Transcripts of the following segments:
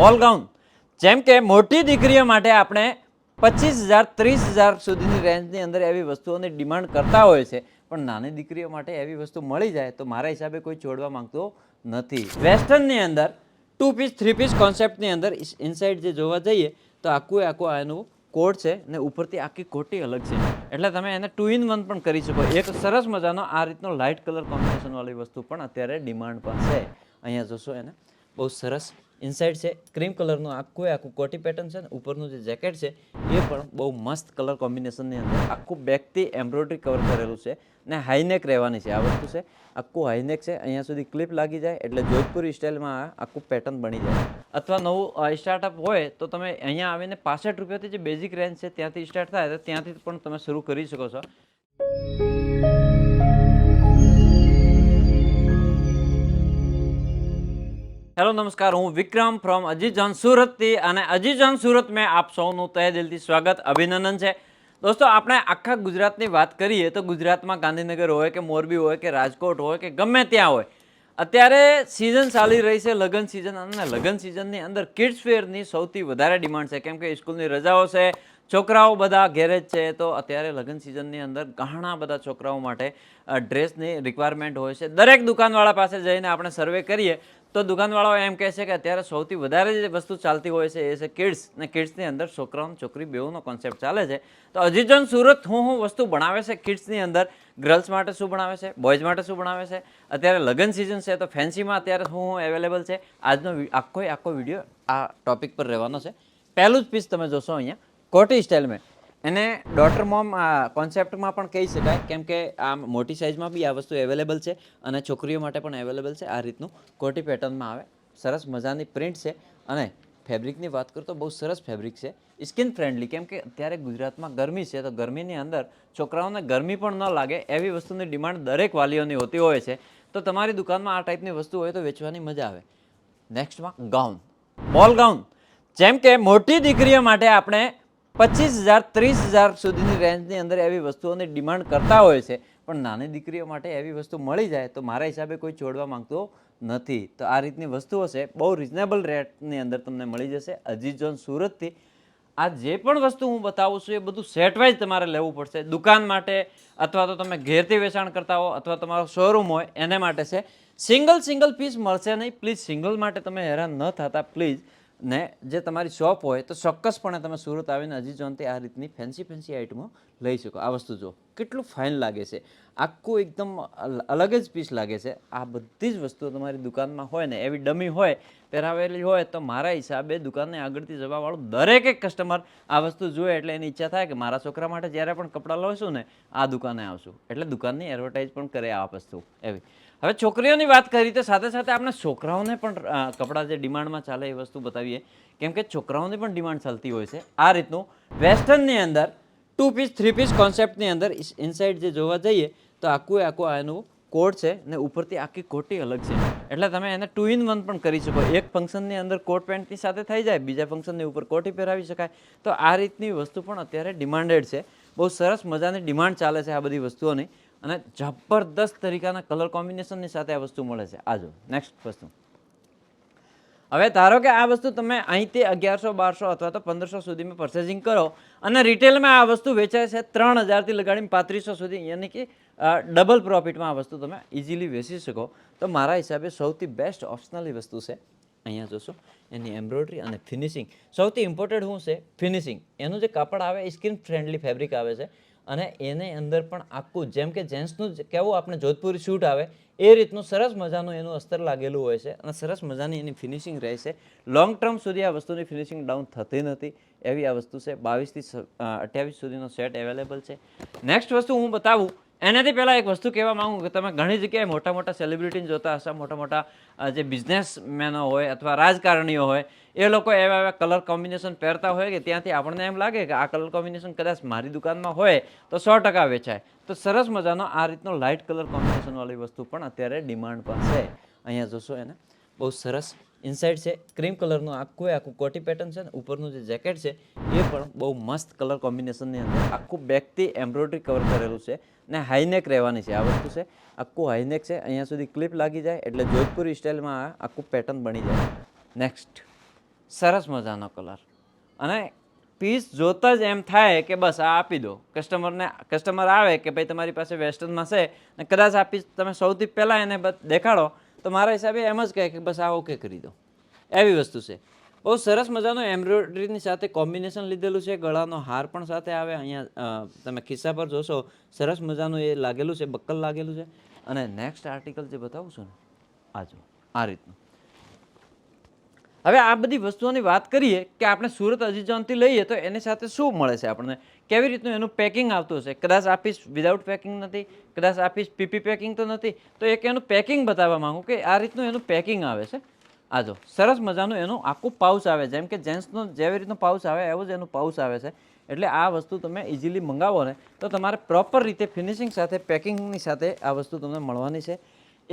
બોલ ગાઉન. જેમ કે મોટી દીકરીઓ માટે આપણે પચીસ હજાર, ત્રીસ હજાર સુધીની રેન્જની અંદર એવી વસ્તુઓની ડિમાન્ડ કરતા હોય છે. પણ નાની દીકરીઓ માટે એવી વસ્તુ મળી જાય તો મારા હિસાબે કોઈ છોડવા માંગતો નથી. વેસ્ટર્નની અંદર ટુ પીસ થ્રી પીસ કોન્સેપ્ટની અંદર ઇનસાઇડ જે જોવા જઈએ તો આખું આખું આનું કોડ છે ને ઉપરથી આખી કોટી અલગ છે. એટલે તમે એને ટુ ઇન વન પણ કરી શકો. એક સરસ મજાનો આ રીતનો લાઇટ કલર કોમ્બિનેશનવાળી વસ્તુ પણ અત્યારે ડિમાન્ડ પણ છે. અહીંયા જોશો એને. બહુ સરસ ઇનસાઇડ છે ક્રીમ કલરનું આખું આખું કોટી પેટર્ન છે ને, ઉપરનું જે જેકેટ છે, એ પણ બહુ મસ્ત કલર કોમ્બિનેશનની અંદર આખું બેકથી એમ્બ્રોઇડરી કવર કરેલું છે ને હાઈનેક રહેવાની છે આ વસ્તુ છે. આખું હાઈનેક છે, અહીંયા સુધી ક્લિપ લાગી જાય એટલે જોધપુરી સ્ટાઇલમાં આખું પેટર્ન બની જાય. અથવા નવું સ્ટાર્ટઅપ હોય તો તમે અહીંયા આવીને પાસઠ રૂપિયાથી જે બેઝિક રેન્જ છે ત્યાંથી સ્ટાર્ટ થાય, તો ત્યાંથી પણ તમે શરૂ કરી શકો છો. હેલો, નમસ્કાર. હું વિક્રમ ફ્રોમ અજીજાન સુરતથી અને અજીજાન સુરત મેં આપ સૌનું તહે દિલથી સ્વાગત, અભિનંદન છે. દોસ્તો, આપણે આખા ગુજરાતની વાત કરીએ તો ગુજરાતમાં ગાંધીનગર હોય કે મોરબી હોય કે રાજકોટ હોય કે ગમે ત્યાં હોય, અત્યારે સિઝન ચાલી રહી છે, લગ્ન સિઝન અને લગ્ન સિઝનની અંદર કિડ્સ વેરની સૌથી વધારે ડિમાન્ડ છે. કેમ કે સ્કૂલની રજાઓ છે છોકરાઓ બધા ઘેરે છે. તો અત્યારે લગ્ન સિઝનની અંદર ઘણા બધા છોકરાઓ માટે ડ્રેસની રિક્વાયરમેન્ટ હોય છે. દરેક દુકાનવાળા પાસે જઈને આપણે સર્વે કરીએ, તો દુકાનવાળાઓ એમ કહે છે કે અત્યારે સૌથી વધારે જે વસ્તુ ચાલતી હોય છે એ છે કિડ્સ ને કિડ્સની અંદર છોકરાઓ છોકરી બેઉનો કોન્સેપ્ટ ચાલે છે. તો અજીજન સુરત હું હું વસ્તુ બનાવે છે કિડ્સની અંદર? ગર્લ્સ માટે શું ભણાવે છે? બોયઝ માટે શું બનાવે છે? અત્યારે લગ્ન સિઝન છે તો ફેન્સીમાં અત્યારે હું હું અવેલેબલ છે. આજનો આખો આખો વીડિયો આ ટોપિક પર રહેવાનો છે. પહેલું જ પીસ તમે જોશો અહીંયા. કોટી સ્ટાઇલમાં એને ડોટર મોમ કોન્સેપ્ટમાં પણ કહી શકાય. કેમ કે આ મોટી સાઇઝમાં બી આ વસ્તુ અવેલેબલ છે અને છોકરીઓ માટે પણ અવેલેબલ છે. આ રીતનું કોટી પેટર્નમાં આવે. સરસ મજાની પ્રિન્ટ છે. અને ફેબ્રિકની વાત કરું તો બહુ સરસ ફેબ્રિક છે. સ્કિન ફ્રેન્ડલી કેમ કે અત્યારે ગુજરાતમાં ગરમી છે તો ગરમીની અંદર છોકરાઓને ગરમી પણ ન લાગે એવી વસ્તુની ડિમાન્ડ દરેક વાલીઓની હોતી હોય છે. તો તમારી દુકાનમાં આ ટાઈપની વસ્તુ હોય તો વેચવાની મજા આવે. નેક્સ્ટમાં ગાઉન બોલ ગાઉન જેમ કે મોટી દીકરીઓ માટે આપણે પચીસ હજાર, ત્રીસ હજાર સુધીની રેન્જની અંદર એવી વસ્તુઓની ડિમાન્ડ કરતા હોય છે. પણ નાની દીકરીઓ માટે એવી વસ્તુ મળી જાય તો મારા હિસાબે કોઈ છોડવા માંગતો નથી. તો આ રીતની વસ્તુઓ છે, બહુ રિઝનેબલ રેટની અંદર તમને મળી જશે. અજીઝોન સુરતથી. આ જે પણ વસ્તુ હું બતાવું છું એ બધું સેટવાઇઝ તમારે લેવું પડશે. દુકાન માટે અથવા તો તમે ઘેરથી વેચાણ કરતા હો અથવા તમારો શોરૂમ હોય, એને માટે છે. સિંગલ સિંગલ પીસ મળશે નહીં. પ્લીઝ સિંગલ માટે તમે હેરાન ન થતા. પ્લીઝ ને જે તમારી શોપ હોય તો ચોક્કસપણે તમે સુરત આવીને હજી જોનથી આ રીતની ફેન્સી ફેન્સી આઇટમો લઈ શકો. આ વસ્તુ જો કેટલું ફાઇન લાગે છે. આખું એકદમ અલગ જ પીસ લાગે છે. આ બધી જ વસ્તુઓ તમારી દુકાનમાં હોય ને, એવી ડમી હોય, પહેરાવેલી હોય, તો મારા હિસાબે દુકાનને આગળથી જવાવાળું દરેક એક કસ્ટમર આ વસ્તુ જોવે એટલે એની ઈચ્છા થાય કે મારા છોકરા માટે જ્યારે પણ કપડાં લઈશું ને, આ દુકાને આવશું. એટલે દુકાનની એડવર્ટાઇઝ પણ કરે આ વસ્તુ. એવી. હવે છોકરીઓની વાત કરી તો સાથે સાથે આપણે છોકરાઓને પણ કપડાં જે ડિમાન્ડમાં ચાલે એ વસ્તુ બતાવીએ. કેમ કે છોકરાઓની પણ ડિમાન્ડ ચાલતી હોય છે. આ રીતનું વેસ્ટર્નની અંદર ટુ પીસ, થ્રી પીસ કોન્સેપ્ટની અંદર ઇનસાઇડ જે જોવા જઈએ તો આખું આખું આનું કોટ છે ને ઉપરથી આખી કોટી અલગ છે. એટલે તમે એને ટુ ઇન વન પણ કરી શકો. એક ફંક્શનની અંદર કોટ પેન્ટની સાથે થઈ જાય, બીજા ફંક્શનની ઉપર કોટી પહેરાવી શકાય. તો આ રીતની વસ્તુ પણ અત્યારે ડિમાન્ડેડ છે. બહુ સરસ મજાની ડિમાન્ડ ચાલે છે આ બધી વસ્તુઓની. અને જબરદસ્ત તરીકાના કલર કોમ્બિનેશનની સાથે આ વસ્તુ મળે છે. આ જો નેક્સ્ટ વસ્તુ. હવે ધારો કે આ વસ્તુ તમે અહીંથી અગિયારસો, બારસો અથવા તો પંદરસો સુધીમાં પરચેસિંગ કરો અને રિટેલમાં આ વસ્તુ વેચાય છે ત્રણ હજારથી લગાડીને પાંત્રીસો સુધી, યાની કે ડબલ પ્રોફિટમાં આ વસ્તુ તમે ઇઝીલી વેચી શકો. તો મારા હિસાબે સૌથી બેસ્ટ ઓપ્શનલી વસ્તુ છે, અહીંયા જોશો, એની એમ્બ્રોઇડરી અને ફિનિશિંગ સૌથી ઇમ્પોર્ટન્ટ શું છે? ફિનિશિંગ એનું જે કાપડ આવે, એ સ્કિન ફ્રેન્ડલી ફેબ્રિક આવે છે. અને એની અંદર પણ આખું, જેમ કે જેન્ટ્સનું કેવું આપણે જોધપુરી શૂટ આવે, એ રીતનું સરસ મજાનું એનું અસ્તર લાગેલું હોય છે અને સરસ મજાની એની ફિનિશિંગ રહે છે. લોંગ ટર્મ સુધી આ વસ્તુની ફિનિશિંગ ડાઉન થતી નથી, એવી આ વસ્તુ છે. બાવીસથી અઠ્યાવીસ સુધીનો સેટ અવેલેબલ છે. નેક્સ્ટ વસ્તુ હું બતાવું એનાથી પહેલાં એક વસ્તુ કહેવા માગું કે તમે ઘણી જગ્યાએ મોટા મોટા સેલિબ્રિટીને જોતા હશો, મોટા મોટા જે બિઝનેસમેનો હોય અથવા રાજકારણીઓ હોય, એ લોકો એવા એવા કલર કોમ્બિનેશન પહેરતા હોય કે ત્યાંથી આપણને એમ લાગે કે આ કલર કોમ્બિનેશન કદાચ મારી દુકાનમાં હોય તો સો ટકા વેચાય. તો સરસ મજાનો આ રીતનો લાઇટ કલર કોમ્બિનેશનવાળી વસ્તુ પણ અત્યારે ડિમાન્ડ પર છે અહીંયા જોશો એને. બહુ સરસ ઇનસાઇડ છે ક્રીમ કલરનું આખું આખું કોટી પેટર્ન છે ને, ઉપરનું જે જેકેટ છે, એ પણ બહુ મસ્ત કલર કોમ્બિનેશનની અંદર આખું બેકથી એમ્બ્રોઇડરી કવર કરેલું છે ને હાઈનેક રહેવાની છે આ વસ્તુ છે. આખું હાઈનેક છે, અહીંયા સુધી ક્લિપ લાગી જાય એટલે જોધપુરી સ્ટાઇલમાં આખું પેટર્ન બની જાય. નેક્સ્ટ સરસ મજાનો કલર અને પીસ જોતા જ એમ થાય કે બસ આ આપી દો. કસ્ટમરને કસ્ટમર આવે કે ભાઈ તમારી પાસે વેસ્ટર્નમાં છે ને કદાચ આ પીસ તમે સૌથી પહેલાં એને દેખાડો તો મારા હિસાબે એમ જ કહે કે બસ આ ઓકે કરી દો. એવી વસ્તુ છે. બહુ સરસ મજાનું એમ્બ્રોઇડરીની સાથે કોમ્બિનેશન લીધેલું છે. ગળાનો હાર પણ સાથે આવે. અહીંયા તમે ખિસ્સા પર જોશો, સરસ મજાનું એ લાગેલું છે, બક્કલ લાગેલું છે. અને નેક્સ્ટ આર્ટિકલ જે બતાવું છું ને, આ આ રીતનું. હવે આ બધી વસ્તુઓની વાત કરીએ કે આપણે સુરત અજીજોનથી લઈએ તો એની સાથે શું મળે છે આપણને? કેવી રીતનું એનું પેકિંગ આવતું હશે? કદાચ આ વિધાઉટ પેકિંગ નથી, કદાચ આ પીપી પેકિંગ તો નથી, તો એક એનું પેકિંગ બતાવવા માંગુ કે આ રીતનું એનું પેકિંગ આવે છે? આ જો, સરસ મજાનું એનું આખું પાઉચ આવે, જેમ કે જેન્ટ્સનું જેવી રીતનું પાઉચ આવે, એવું જ એનું પાઉચ આવે છે. એટલે આ વસ્તુ તમે ઇઝીલી મંગાવો ને, તો તમારે પ્રોપર રીતે ફિનિશિંગ સાથે પેકિંગની સાથે આ વસ્તુ તમને મળવાની છે.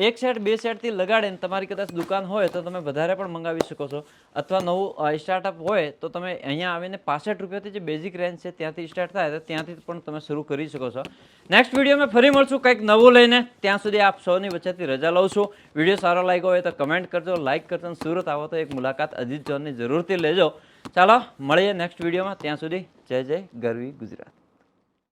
એક સેટ બે સેટથી લગાડીને તમારી કદાચ દુકાન હોય તો તમે વધારે પણ મંગાવી શકો છો. અથવા નવું સ્ટાર્ટઅપ હોય તો તમે અહીંયા આવીને પાસઠ રૂપિયાથી જે બેઝિક રેન્જ છે ત્યાંથી સ્ટાર્ટ થાય તો ત્યાંથી પણ તમે શરૂ કરી શકો છો. નેક્સ્ટ વિડીયોમાં ફરી મળશું કંઈક નવું લઈને. ત્યાં સુધી આપ સૌની વચ્ચેથી રજા લઉં છું. વીડિયો સારો લાગ્યો હોય તો કમેન્ટ કરજો લાઇક કરજો અને સુરત આવો તો એક મુલાકાત અજીત જોનની જરૂરથી લેજો. ચાલો, મળીએ નેક્સ્ટ વિડીયોમાં ત્યાં સુધી જય જય ગરવી ગુજરાત.